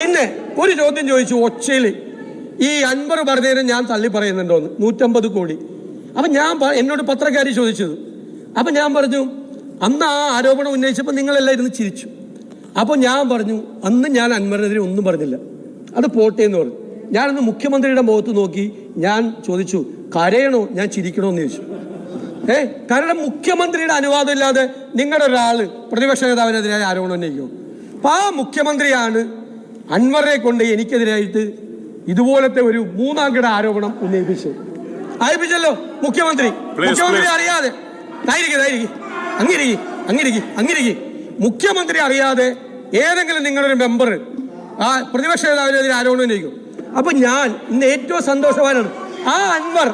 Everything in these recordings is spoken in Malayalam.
പിന്നെ ഒരു ചോദ്യം ചോദിച്ചു ഒച്ചയിൽ. ഈ അൻപത് പറഞ്ഞതിന് ഞാൻ തള്ളി പറയുന്നുണ്ടോന്ന്. നൂറ്റമ്പത് കോടി. അപ്പം ഞാൻ എന്നോട് പത്രക്കാരി ചോദിച്ചത്. അപ്പം ഞാൻ പറഞ്ഞു അന്ന് ആ ആരോപണം ഉന്നയിച്ചപ്പോൾ നിങ്ങളെല്ലാം ഇരുന്ന് ചിരിച്ചു. അപ്പോൾ ഞാൻ പറഞ്ഞു അന്ന് ഞാൻ അൻവറിനെതിരെ ഒന്നും പറഞ്ഞില്ല. അത് പോട്ടെ എന്ന് പറഞ്ഞു. ഞാനന്ന് മുഖ്യമന്ത്രിയുടെ മുഖത്ത് നോക്കി ഞാൻ ചോദിച്ചു കരയണോ? ഞാൻ ചിരിക്കണോ? എന്ന് ചോദിച്ചു. ഏ കാരണം മുഖ്യമന്ത്രിയുടെ അനുവാദം ഇല്ലാതെ നിങ്ങളുടെ ഒരാൾ പ്രതിപക്ഷ നേതാവിനെതിരായ ആരോപണം ഉന്നയിക്കുമോ അപ്പം ആ മുഖ്യമന്ത്രിയാണ് അൻവറെ കൊണ്ട് എനിക്കെതിരായിട്ട് ഇതുപോലത്തെ ഒരു മൂന്നാം കിട ആരോപണം ഉന്നയിപ്പിച്ചു. അയപ്പിച്ചല്ലോ മുഖ്യമന്ത്രി. മുഖ്യമന്ത്രി അറിയാതെ. അങ്ങിരിക്കി അങ്ങിരിക്കി അങ്ങിരിക്കി. മുഖ്യമന്ത്രി അറിയാതെ ഏതെങ്കിലും നിങ്ങളൊരു മെമ്പർ ആ പ്രതിപക്ഷ നേതാവിനെതിരെ ആരോപണം ഉന്നയിക്കും. അപ്പൊ ഞാൻ ഇന്ന് ഏറ്റവും സന്തോഷവാനാണ്. ആ അൻവർ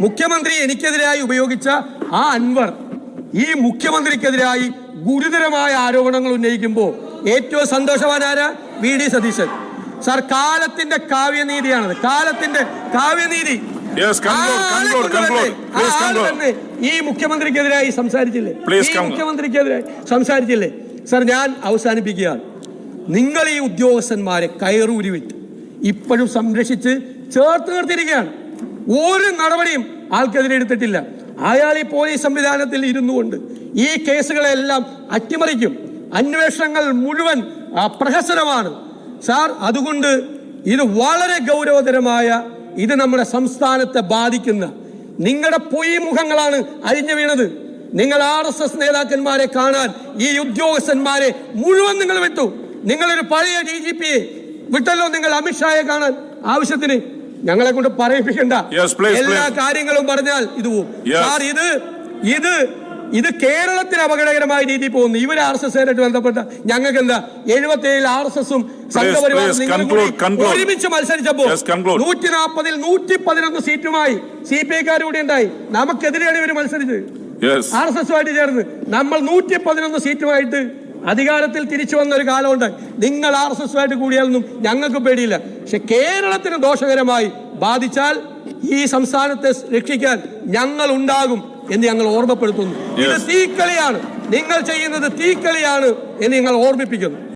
മുഖ്യമന്ത്രി എനിക്കെതിരായി ഉപയോഗിച്ച ആ അൻവർ ഈ മുഖ്യമന്ത്രിക്കെതിരായി ഗുരുതരമായ ആരോപണങ്ങൾ ഉന്നയിക്കുമ്പോൾ ഏറ്റവും സന്തോഷവാനാരാ വി. ഡി. സതീശൻ. സാർ കാലത്തിന്റെ കാവ്യനീതിയാണത്. കാലത്തിന്റെ കാവ്യനീതി. ഈ മുഖ്യമന്ത്രിക്കെതിരായി സംസാരിച്ചില്ലേ? ഈ മുഖ്യമന്ത്രിക്കെതിരായി സംസാരിച്ചില്ലേ? സാർ ഞാൻ അവസാനിപ്പിക്കുകയാണ്. നിങ്ങൾ ഈ ഉദ്യോഗസ്ഥന്മാരെ കയറൂരി വിട്ട് ഇപ്പോഴും സംരക്ഷിച്ച് ചേർത്ത് നിർത്തിയിരിക്കുകയാണ്. ഒരു നടപടിയും ആൾക്കെതിരെ എടുത്തിട്ടില്ല. അയാൾ ഈ പോലീസ് സംവിധാനത്തിൽ ഇരുന്നു കൊണ്ട് ഈ കേസുകളെല്ലാം അട്ടിമറിക്കും. അന്വേഷണങ്ങൾ മുഴുവൻ പ്രഹസനമാണ്. സാർ അതുകൊണ്ട് ഇത് വളരെ ഗൗരവതരമായ ഇത് നമ്മുടെ സംസ്ഥാനത്തെ ബാധിക്കുന്ന നിങ്ങളുടെ പൊയ് മുഖങ്ങളാണ് അരിഞ്ഞു വീണത്. നിങ്ങൾ ആർ എസ് എസ് നേതാക്കന്മാരെ കാണാൻ ഈ ഉദ്യോഗസ്ഥന്മാരെ മുഴുവൻ നിങ്ങൾ വിട്ടു. നിങ്ങളൊരു പഴയ ഡി ജി പിയെ വിട്ടല്ലോ നിങ്ങൾ അമിത്ഷായെ കാണാൻ ആവശ്യത്തിന്. ഞങ്ങളെ കൊണ്ട് പറയിപ്പിക്കണ്ട. എല്ലാ കാര്യങ്ങളും പറഞ്ഞാൽ ഇത് പോവും. സാർ ഇത് ഇത് ഇത് കേരളത്തിന് അപകടകരമായ രീതിയിൽ പോകുന്നു. ഇവർ ആർ എസ് എസ് ബന്ധപ്പെട്ട ഞങ്ങൾക്ക് എന്താ? എഴുപത്തി ഏഴിൽ ആർ എസ് എസും സംഘപരിവാറും. ഒരുമിച്ച് മത്സരിച്ചപ്പോ നൂറ്റി നാൽപ്പതിൽ നൂറ്റി പതിനൊന്ന് സീറ്റുമായി സി പി ഐക്കാർ കൂടി ഉണ്ടായി. നമുക്കെതിരെയാണ് ഇവർ മത്സരിച്ചത്. ആർ എസ് എസുമായിട്ട് ചേർന്ന് നമ്മൾ നൂറ്റി പതിനൊന്ന് സീറ്റുമായിട്ട് അധികാരത്തിൽ തിരിച്ചു വന്ന ഒരു കാലമുണ്ട്. നിങ്ങൾ ആർ എസ് എസുമായിട്ട് കൂടിയാലൊന്നും ഞങ്ങൾക്ക് പേടിയില്ല. പക്ഷെ കേരളത്തിന് ദോഷകരമായി ബാധിച്ചാൽ ഈ സംസ്ഥാനത്തെ രക്ഷിക്കാൻ ഞങ്ങൾ ഉണ്ടാകും എന്ന് ഞങ്ങൾ ഓർമ്മപ്പെടുത്തുന്നു. ഇത് തീക്കളിയാണ്. നിങ്ങൾ ചെയ്യുന്നത് തീക്കളിയാണ് എന്ന് ഞങ്ങൾ ഓർമ്മിപ്പിക്കുന്നു.